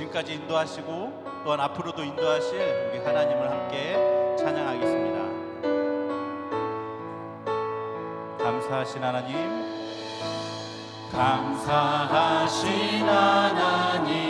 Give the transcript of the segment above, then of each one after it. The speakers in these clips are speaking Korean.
지금까지 인도하시고 또한 앞으로도 인도하실 우리 하나님을 함께 찬양하겠습니다. 감사하신 하나님, 감사하신 하나님.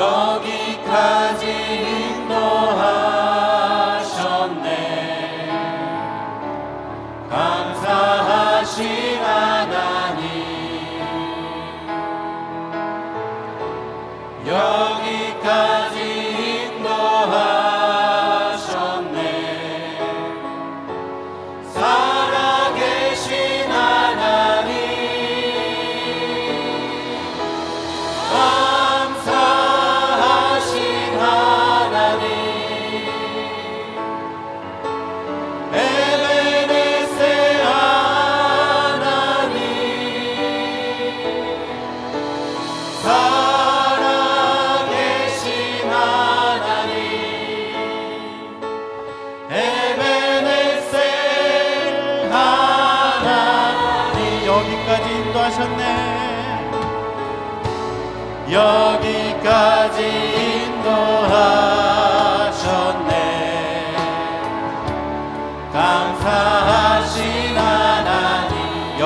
야.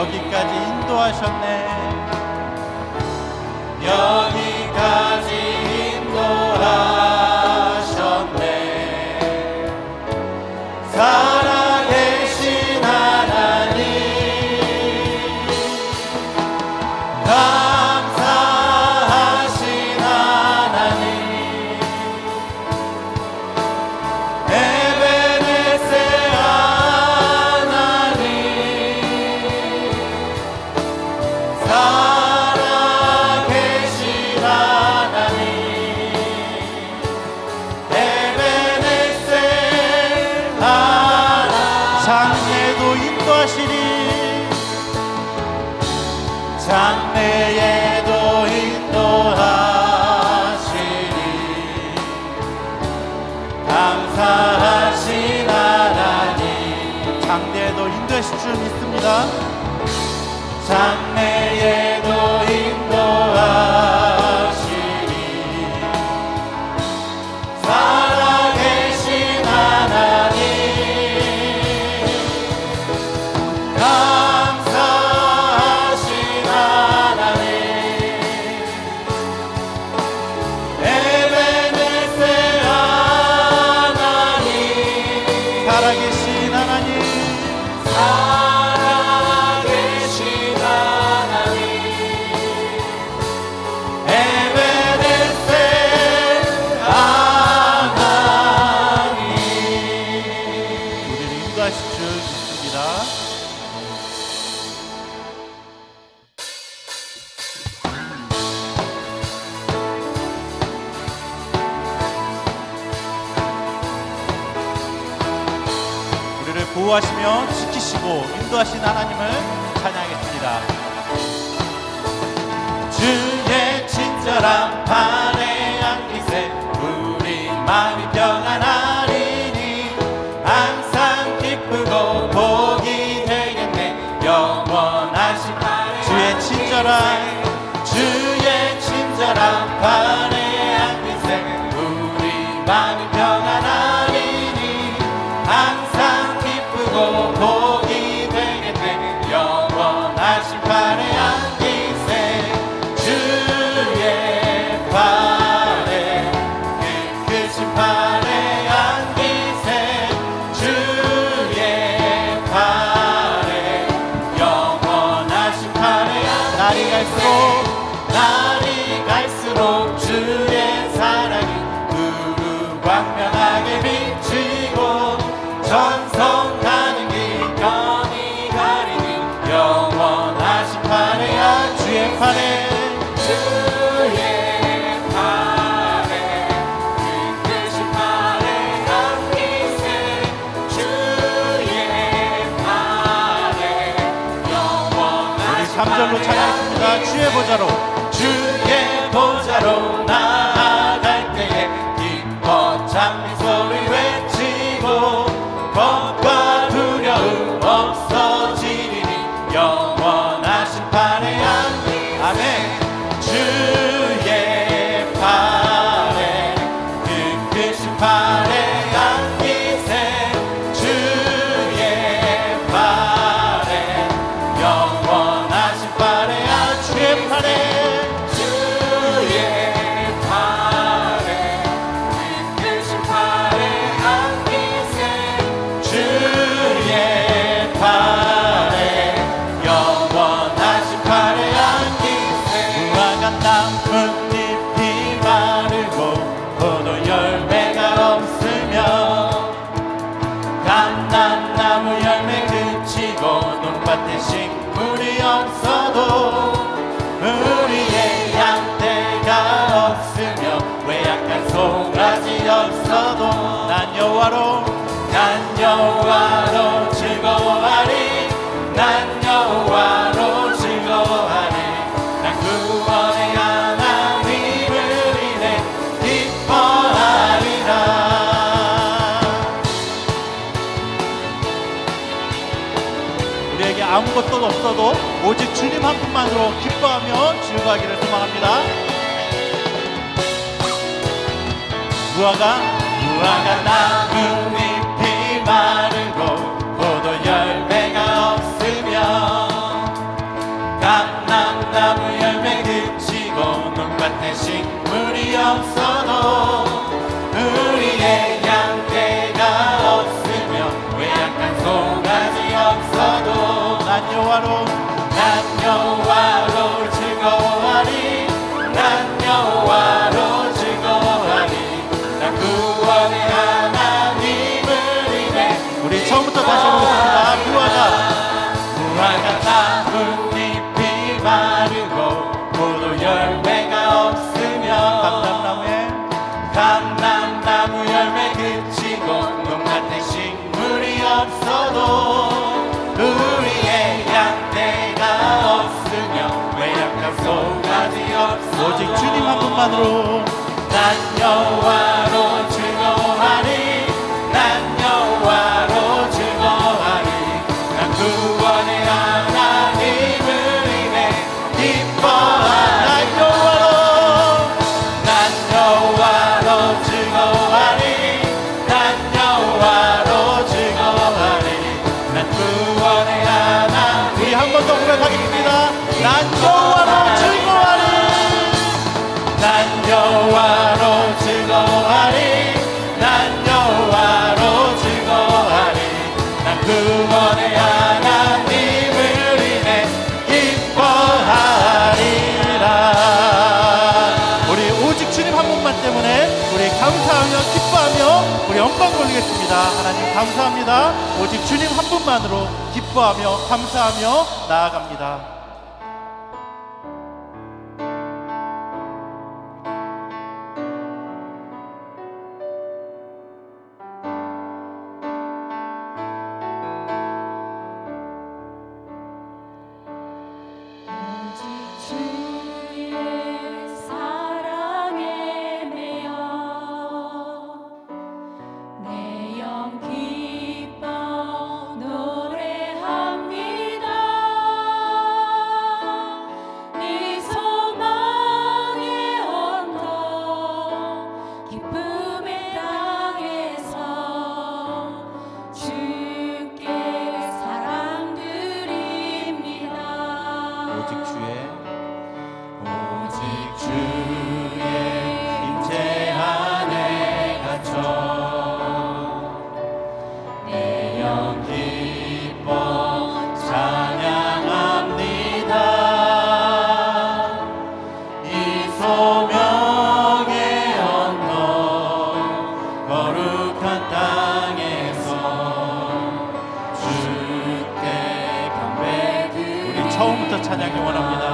여기까지 인도하셨네. 나아가 보호하시며 지키시고 인도하신 하나님을 찬양했습니다. 주의 친절한 발에 안기세 우리 마음이 평안하리니 보자로 주의 보자로. 그 우리에게 아무것도 없어도 오직 주님 한 분만으로 기뻐하며 즐거워하기를 소망합니다. 무화과 무화과 나무 위 bye. 오직 주님 한 분만으로. 난 여호와로 즐거워하리. 난 여호와로 즐거워하리. 난 구원의 하나님을 인해 기뻐하리. 난 여호와로. 난 여호와로 즐거워하리. 난 여호와로 즐거워하리. 난 구원의 하나님 우리 한 번 더 고백하겠습니다. 난 여호와로 기도하겠습니다. 하나님 감사합니다. 오직 주님 한 분만으로 기뻐하며 감사하며 나아갑니다. 처음부터 찬양이 원합니다.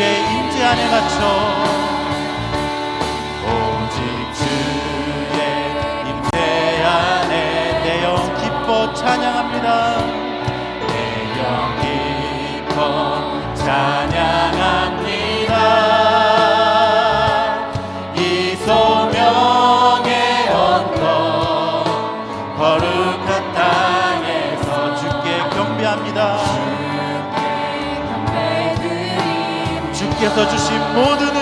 주의 임재 안에 갇혀 위해서 주신 모든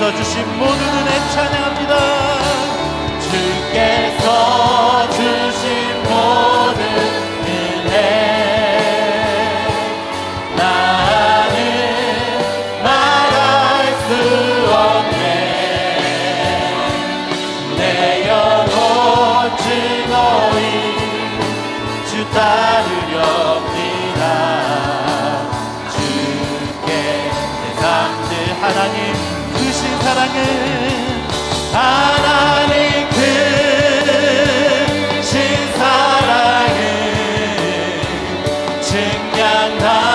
주신 모든 은혜 찬양합니다. 주께서 찬양